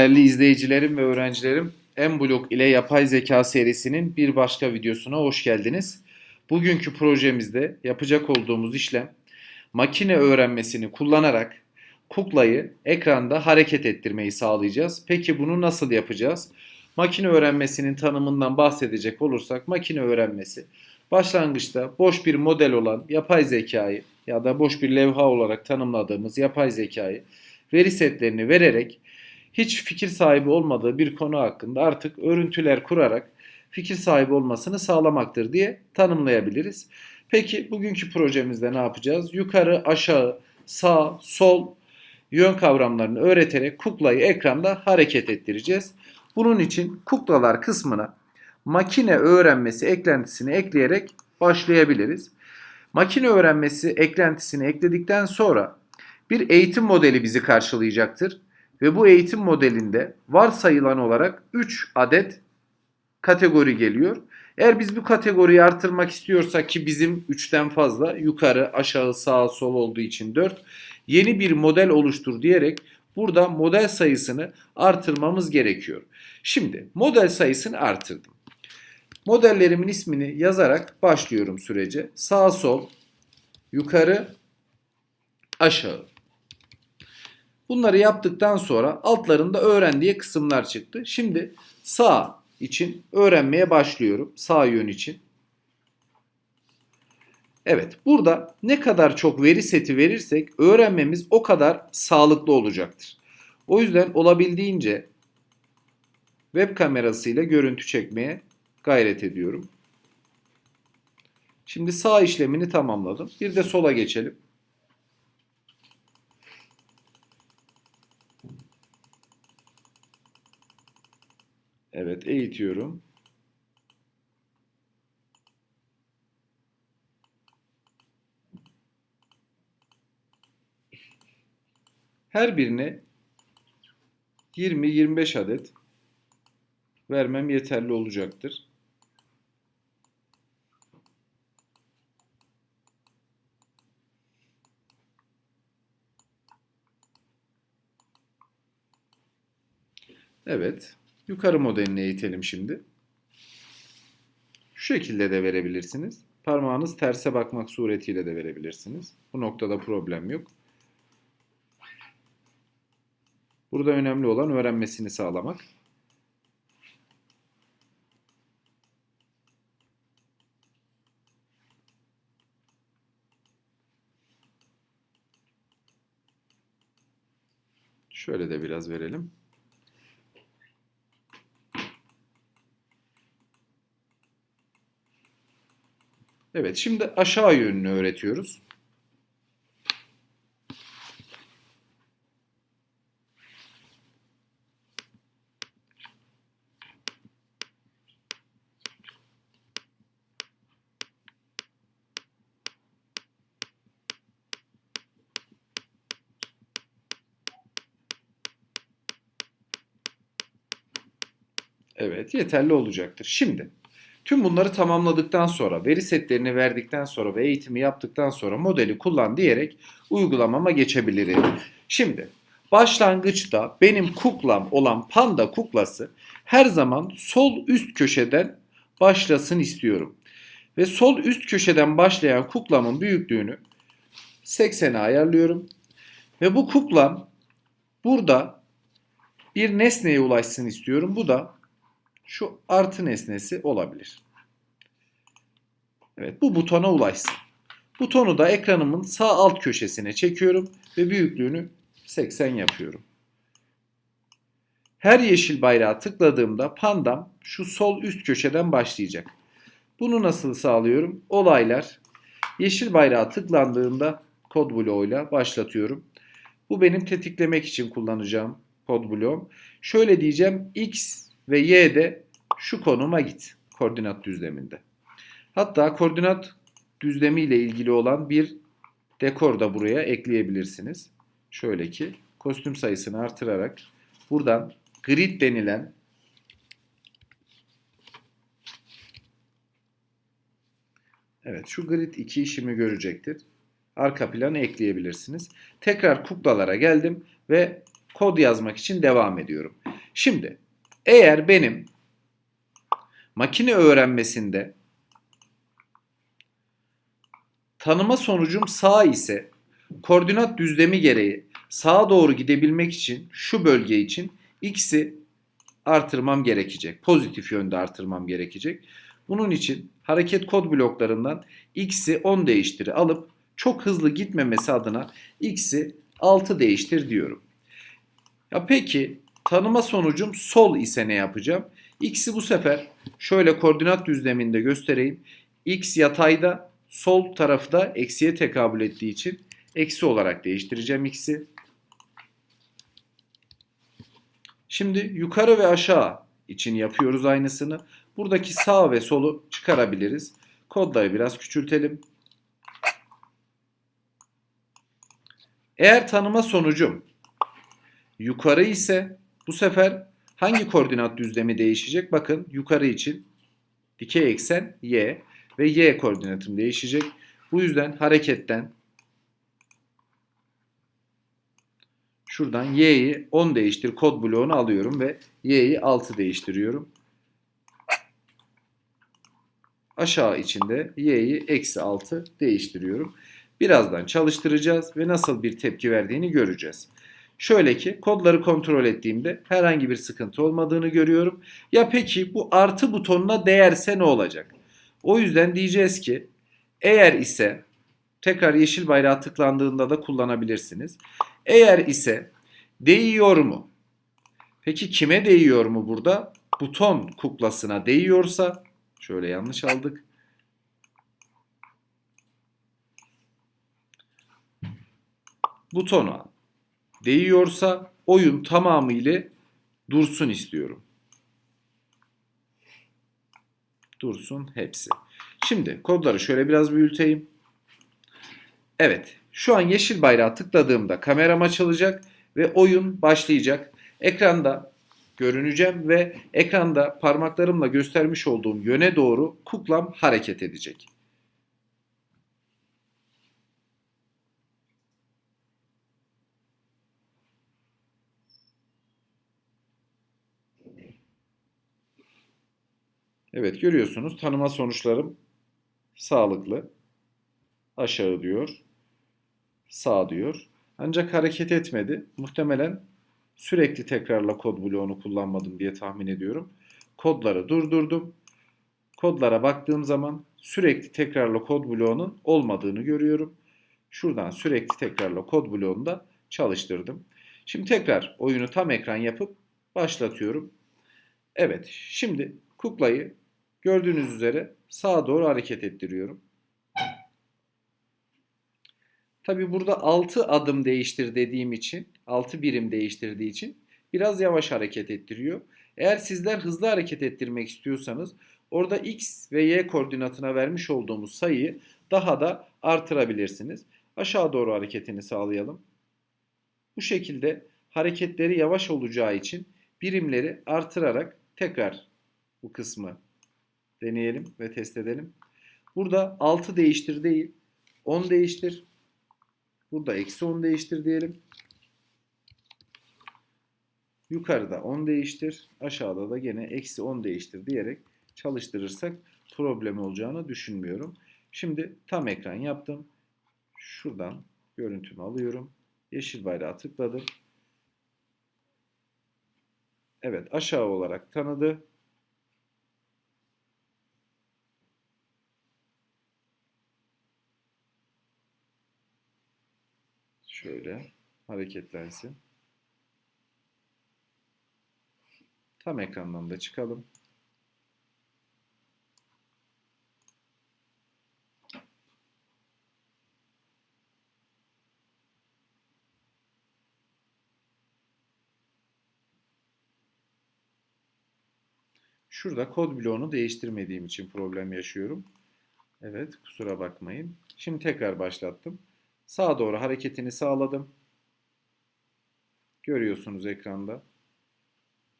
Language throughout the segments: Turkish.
Değerli izleyicilerim ve öğrencilerim, M-Blok ile yapay zeka serisinin bir başka videosuna hoş geldiniz. Bugünkü projemizde yapacak olduğumuz işlem makine öğrenmesini kullanarak kuklayı ekranda hareket ettirmeyi sağlayacağız. Peki bunu nasıl yapacağız? Makine öğrenmesinin tanımından bahsedecek olursak makine öğrenmesi başlangıçta boş bir model olan yapay zekayı ya da boş bir levha olarak tanımladığımız yapay zekayı veri setlerini vererek hiç fikir sahibi olmadığı bir konu hakkında artık örüntüler kurarak fikir sahibi olmasını sağlamaktır diye tanımlayabiliriz. Peki bugünkü projemizde ne yapacağız? Yukarı, aşağı, sağ, sol yön kavramlarını öğreterek kuklayı ekranda hareket ettireceğiz. Bunun için kuklalar kısmına makine öğrenmesi eklentisini ekleyerek başlayabiliriz. Makine öğrenmesi eklentisini ekledikten sonra bir eğitim modeli bizi karşılayacaktır. Ve bu eğitim modelinde varsayılan olarak 3 adet kategori geliyor. Eğer biz bu kategoriyi artırmak istiyorsak ki bizim 3'ten fazla yukarı, aşağı, sağ, sol olduğu için 4 yeni bir model oluştur diyerek burada model sayısını artırmamız gerekiyor. Şimdi model sayısını artırdım. Modellerimin ismini yazarak başlıyorum sürece. Sağ, sol, yukarı, aşağı. Bunları yaptıktan sonra altlarında öğren diye kısımlar çıktı. Şimdi sağ için öğrenmeye başlıyorum. Sağ yön için. Evet burada ne kadar çok veri seti verirsek öğrenmemiz o kadar sağlıklı olacaktır. O yüzden olabildiğince web kamerasıyla görüntü çekmeye gayret ediyorum. Şimdi sağ işlemini tamamladım. Bir de sola geçelim. Evet eğitiyorum. Her birine 20-25 adet vermem yeterli olacaktır. Evet. Yukarı modelini eğitelim şimdi. Şu şekilde de verebilirsiniz. Parmağınız terse bakmak suretiyle de verebilirsiniz. Bu noktada problem yok. Burada önemli olan öğrenmesini sağlamak. Şöyle de biraz verelim. Evet, şimdi aşağı yönünü öğretiyoruz. Evet, yeterli olacaktır. Şimdi Tüm bunları tamamladıktan sonra, veri setlerini verdikten sonra ve eğitimi yaptıktan sonra modeli kullan diyerek uygulamama geçebilirim. Şimdi başlangıçta benim kuklam olan panda kuklası her zaman sol üst köşeden başlasın istiyorum. Ve sol üst köşeden başlayan kuklamın büyüklüğünü 80'e ayarlıyorum. Ve bu kuklam burada bir nesneye ulaşsın istiyorum. Bu da şu artı nesnesi olabilir. Evet bu butona ulaşsın. Butonu da ekranımın sağ alt köşesine çekiyorum ve büyüklüğünü 80 yapıyorum. Her yeşil bayrağı tıkladığımda pandam şu sol üst köşeden başlayacak. Bunu nasıl sağlıyorum? Olaylar yeşil bayrağı tıklandığında kod bloğuyla başlatıyorum. Bu benim tetiklemek için kullanacağım kod bloğum. Şöyle diyeceğim x ve y'de şu konuma git koordinat düzleminde. Hatta koordinat düzlemi ile ilgili olan bir dekor da buraya ekleyebilirsiniz. Şöyle ki kostüm sayısını artırarak buradan grid denilen Evet şu grid 2 işimi görecektir. Arka planı ekleyebilirsiniz. Tekrar kuklalara geldim ve kod yazmak için devam ediyorum. Şimdi eğer benim makine öğrenmesinde tanıma sonucum sağ ise koordinat düzlemi gereği sağa doğru gidebilmek için şu bölge için x'i artırmam gerekecek. Pozitif yönde artırmam gerekecek. Bunun için hareket kod bloklarından x'i 10 değiştir alıp çok hızlı gitmemesi adına x'i 6 değiştir diyorum. Ya peki tanıma sonucum sol ise ne yapacağım? X'i bu sefer şöyle koordinat düzleminde göstereyim. X yatayda sol tarafı da eksiye tekabül ettiği için eksi olarak değiştireceğim x'i. Şimdi yukarı ve aşağı için yapıyoruz aynısını. Buradaki sağ ve solu çıkarabiliriz. Kodları biraz küçültelim. Eğer tanıma sonucum yukarı ise bu sefer hangi koordinat düzlemi değişecek? Bakın yukarı için dikey eksen y ve y koordinatım değişecek. Bu yüzden hareketten şuradan y'yi 10 değiştir kod bloğunu alıyorum ve y'yi 6 değiştiriyorum. Aşağı içinde y'yi eksi 6 değiştiriyorum. Birazdan çalıştıracağız ve nasıl bir tepki verdiğini göreceğiz. Şöyle ki kodları kontrol ettiğimde herhangi bir sıkıntı olmadığını görüyorum. Ya peki bu artı butonuna değerse ne olacak? O yüzden diyeceğiz ki eğer ise tekrar yeşil bayrağı tıklandığında da kullanabilirsiniz. Eğer ise değiyor mu? Peki kime değiyor mu burada? Buton kuklasına değiyorsa şöyle yanlış aldık. Butona değiyorsa oyun tamamıyla dursun istiyorum. Dursun hepsi. Şimdi kodları şöyle biraz büyüteyim. Evet. Şu an yeşil bayrağı tıkladığımda kameram açılacak ve oyun başlayacak. Ekranda görüneceğim ve ekranda parmaklarımla göstermiş olduğum yöne doğru kuklam hareket edecek. Evet görüyorsunuz tanıma sonuçlarım sağlıklı. Aşağı diyor. Sağ diyor. Ancak hareket etmedi. Muhtemelen sürekli tekrarla kod bloğunu kullanmadım diye tahmin ediyorum. Kodları durdurdum. Kodlara baktığım zaman sürekli tekrarla kod bloğunun olmadığını görüyorum. Şuradan sürekli tekrarla kod bloğunu da çalıştırdım. Şimdi tekrar oyunu tam ekran yapıp başlatıyorum. Evet şimdi kuklayı gördüğünüz üzere sağa doğru hareket ettiriyorum. Tabi burada 6 adım değiştir dediğim için, 6 birim değiştirdiği için biraz yavaş hareket ettiriyor. Eğer sizler hızlı hareket ettirmek istiyorsanız orada x ve y koordinatına vermiş olduğumuz sayıyı daha da artırabilirsiniz. Aşağı doğru hareketini sağlayalım. Bu şekilde hareketleri yavaş olacağı için birimleri artırarak tekrar bu kısmı deneyelim ve test edelim. Burada 6 değiştir değil 10 değiştir. Burada eksi 10 değiştir diyelim. Yukarıda 10 değiştir. Aşağıda da gene eksi 10 değiştir diyerek çalıştırırsak problem olacağını düşünmüyorum. Şimdi tam ekran yaptım. Şuradan görüntümü alıyorum. Yeşil bayrağı tıkladım. Evet aşağı olarak tanıdı. Şöyle hareketlensin. Tam ekrandan da çıkalım. Şurada kod bloğunu değiştirmediğim için problem yaşıyorum. Evet kusura bakmayın. Şimdi tekrar başlattım. Sağa doğru hareketini sağladım. Görüyorsunuz ekranda.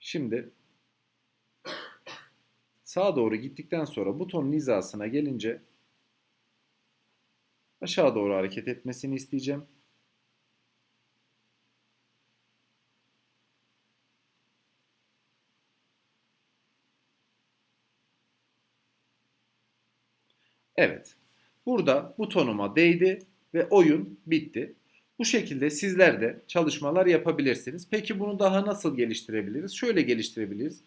Şimdi sağa doğru gittikten sonra butonun hizasına gelince aşağı doğru hareket etmesini isteyeceğim. Evet. Burada butonuma değdi ve oyun bitti. Bu şekilde sizler de çalışmalar yapabilirsiniz. Peki bunu daha nasıl geliştirebiliriz? Şöyle geliştirebiliriz.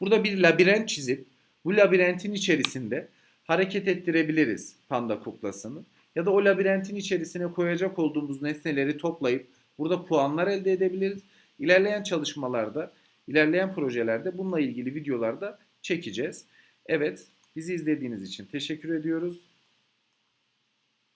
Burada bir labirent çizip bu labirentin içerisinde hareket ettirebiliriz panda kuklasını. Ya da o labirentin içerisine koyacak olduğumuz nesneleri toplayıp burada puanlar elde edebiliriz. İlerleyen çalışmalarda, ilerleyen projelerde bununla ilgili videolarda çekeceğiz. Evet, bizi izlediğiniz için teşekkür ediyoruz.